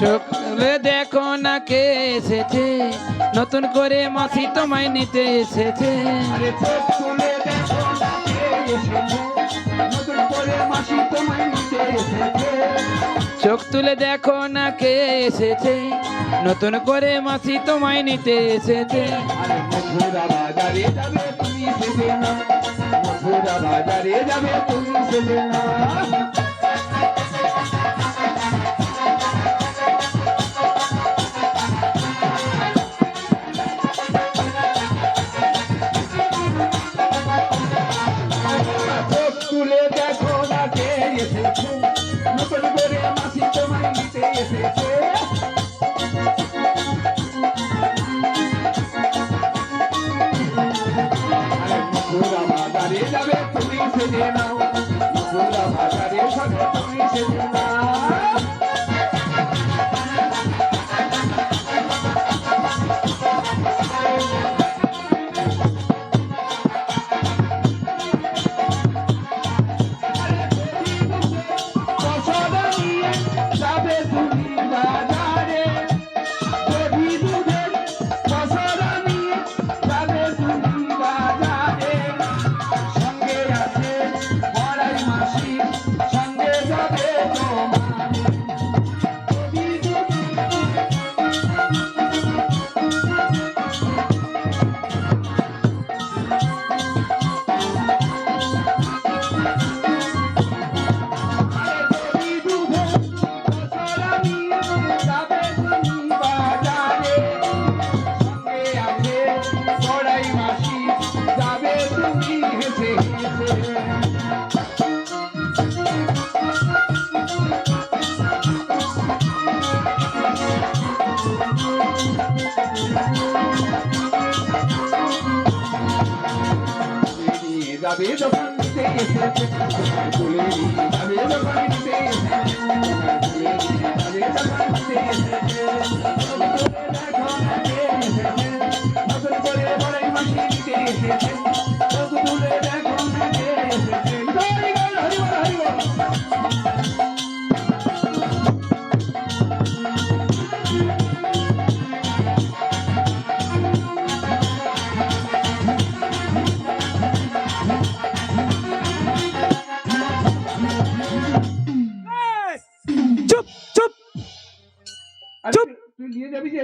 চোখ দেখো না কে এসেছে? নতুন করে মাসি তোমায় নিতে এসেছে। চোখ তুলে দেখো না কে এসেছে? নতুন করে মাসি তোমায় নিতে এসেছে। দেখো না এসেছে নতুন করে মাসি তোমায় নিতে এসেছে। যাবে, তুমি সেজে নাও। বাজারে সাথে তুমি সেজে নাও। যাবে যখন নিতে তুলে যখন নিতে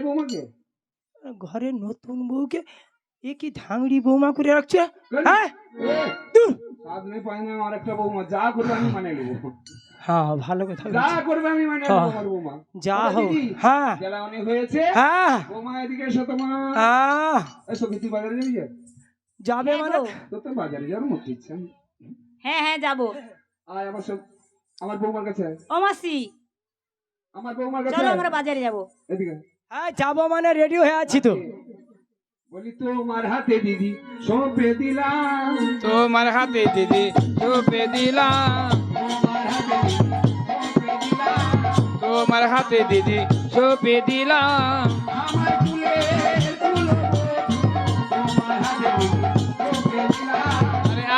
বৌমাকে? ঘরে নতুন বউকে এ কি ধাংড়ি বৌমা করে রাখছে? হ্যাঁ? নেই পাই না আমার একটা বৌমা যা করবে আমি মানে নেব। হ্যাঁ ভালো কথা যা করবে আমি মানে হ্যাঁ। নেব আমার বৌমা। যা হোক হ্যাঁ। জেলা অনেক হয়েছে। হ্যাঁ। বৌমা এদিকে এসো তোমার। আহ, এসো কি তুই বাজারে যাবি যাবে হ্যাঁ মানে। তো বাজারে যাওয়ার মতো ইচ্ছা হ্যাঁ হ্যাঁ যাব। আয় আমার সব আমার বৌমার কাছে। ও মাসি। আমার বৌমার কাছে চলো আমরা বাজারে যাব। এদিকে হ্যাঁ যাব মানে রেডি হয়ে আছি তো। বলি তোমার হাতে দিদি সঁপে দিলাম। তোমার হাতে দিদি চোপে দিলাম। তোমার হাতে দিদি সঁপে দিলাম। তোমার হাতে দিদি চোপে দিলাম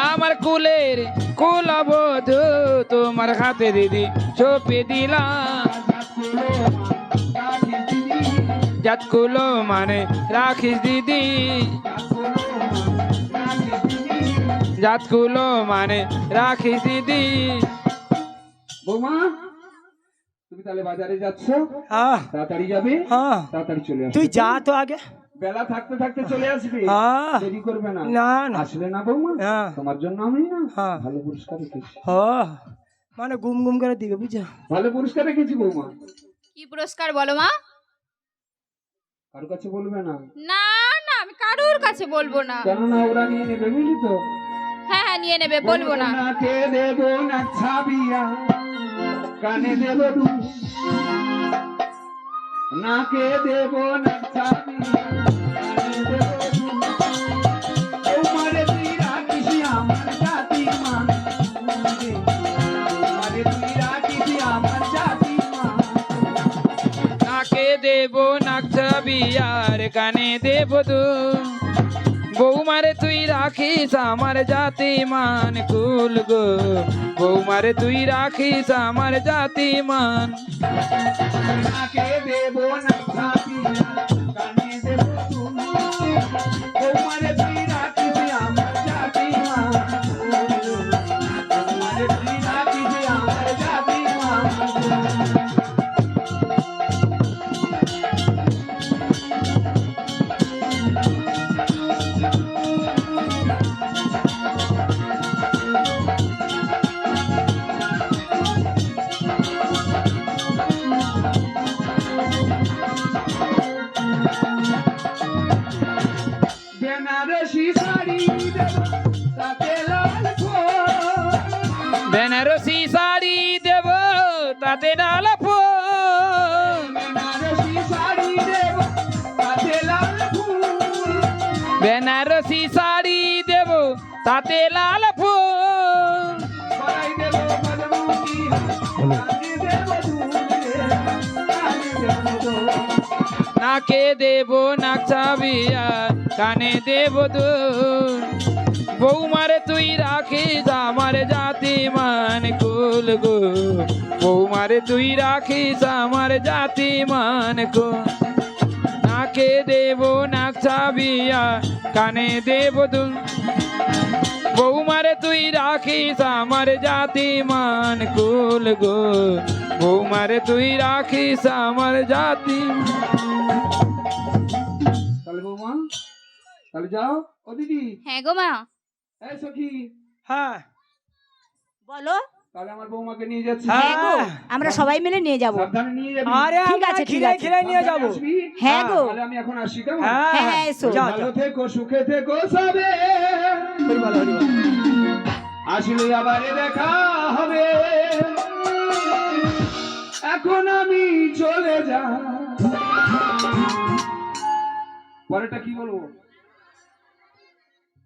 আমার কুলের কুলবধূ তোমার হাতে দিদি সঁপে দিলাম। জাতকুলো মানে রাখিস দিদি। জাতকুলো মানে রাখিস দিদি। বৌমা তুমি তাহলে বাজারে যাচ্ছ? হ্যাঁ। তাড়াতাড়ি যাবে? হ্যাঁ। তাড়াতাড়ি চলে আসবে। তুই যা তো আগে। বেলা থাকতে থাকতে চলে আসবে। হ্যাঁ। দেরি করবে না। না আসলে না বৌমা হ্যাঁ। তোমার জন্য আমি না। ভালো পুরস্কার রেখেছি। মানে গুম গুম করে দিবে বুঝছ? ভালো পুরস্কার রেখেছি বৌমা। কি পুরস্কার বলো মা? কারও কাছে বলবে না? না না আমি কারোর কাছে বলব না। কেননা ওরা নিয়ে নেবে বুঝলি তো? হ্যাঁ হ্যাঁ নিয়ে নেবে বলব না। নাকে দেব না ছাবিয়া কানে দেব নাকে দেব না ছাবিয়া নাকে আর কানে দেব তো বৌমারে তুই রাখিস আমার জাতি মান কুল গো। বৌমারে তুই রাখিস আমার জাতি মান। দেব না বেনারসি শাড়ি দেব, তাতে লাল ফুল। নাকে দেব নাক চাবিয়া কানে দেব দুল। বৌমারে তুই রাখিস আমার জাতি মান কুল। গো বৌমারে তুই রাখিস আমার জাতি মান কুল। নাকে দেব নাক চাবিয়া কানে দেব দুল। বৌমারে তুই রাখিস আমার জাতি মান কুল গো। বৌমারে তুই রাখিস আমার জাতি। তাহলে বৌমা তাহলে যাও। ও দিদি। হ্যাঁ গো মা। এই সখী। হ্যাঁ। বলো। তাহলে আমার বৌমাকে নিয়ে যাচ্ছি। হ্যাঁ গো, আমরা সবাই মিলে নিয়ে যাব। সাবধানে নিয়ে যাবি। আরে ঠিক আছে, ঠিক আছে। খিলাই নিয়ে যাব। হ্যাঁ গো। তাহলে আমি এখন আসি কেমন? হ্যাঁ হ্যাঁ, হ্যাঁ, এসো। ভালো থেকো সুখে থেকো সবে। আসলে আবারে দেখা হবে। এখন আমি চলে যা পরেরটা কি বলব?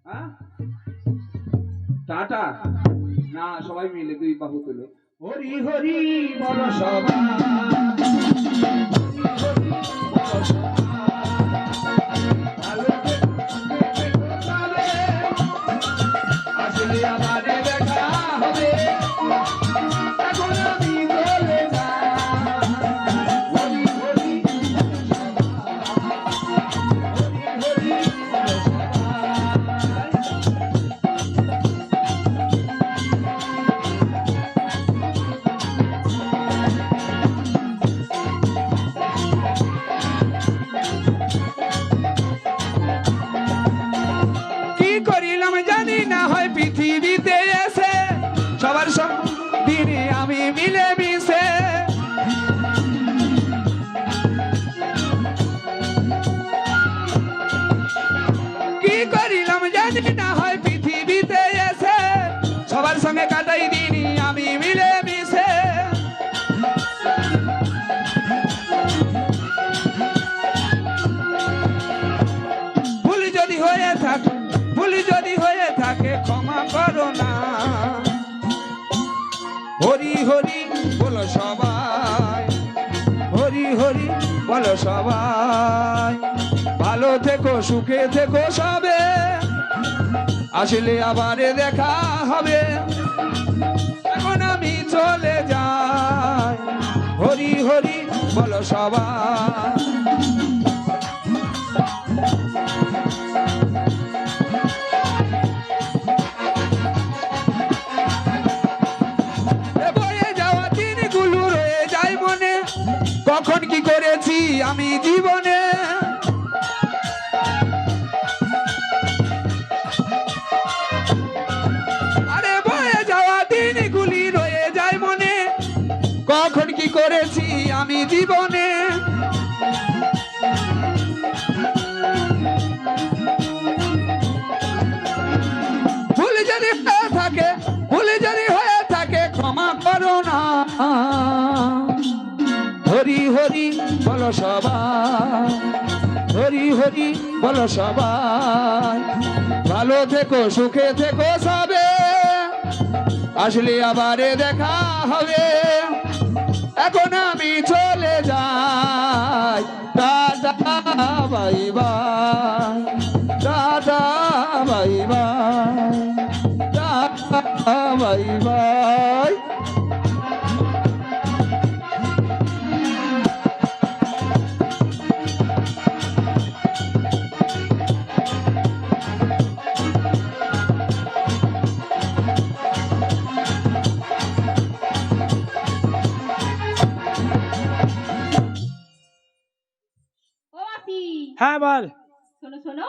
হ্যাঁ? টাটা। না সবাই মিলে দুই বাহু তুলে হরি হরি আমারে দেখা হবে সঙ্গে কাটাই দিনই আমি মিলে মিশে। ভুল যদি হয়ে থাকে, ভুল যদি হয়ে থাকে, ক্ষমা করো না। হরি হরি বলো সবাই, হরি হরি বলো সবাই। ভালো থেকো, সুখে থেকো সবে, আসলে আবারে দেখা হবে। এখন আমি চলে যাই। হরি হরি বলো সবাই। আমি করেছি আমি জীবনে। ভুল যদি হয়ে থাকে, ভুল যদি হয়ে থাকে, ক্ষমা করো না। হরি হরি বলো সবাই, হরি হরি বলো সবাই। ভালো থেকো, সুখে থেকো সবে, আসলে আবারে দেখা হবে। এখন আমি চলে যাই টাটা বাই বাই ও মাসি হ্যাঁ বল শোনো শোনো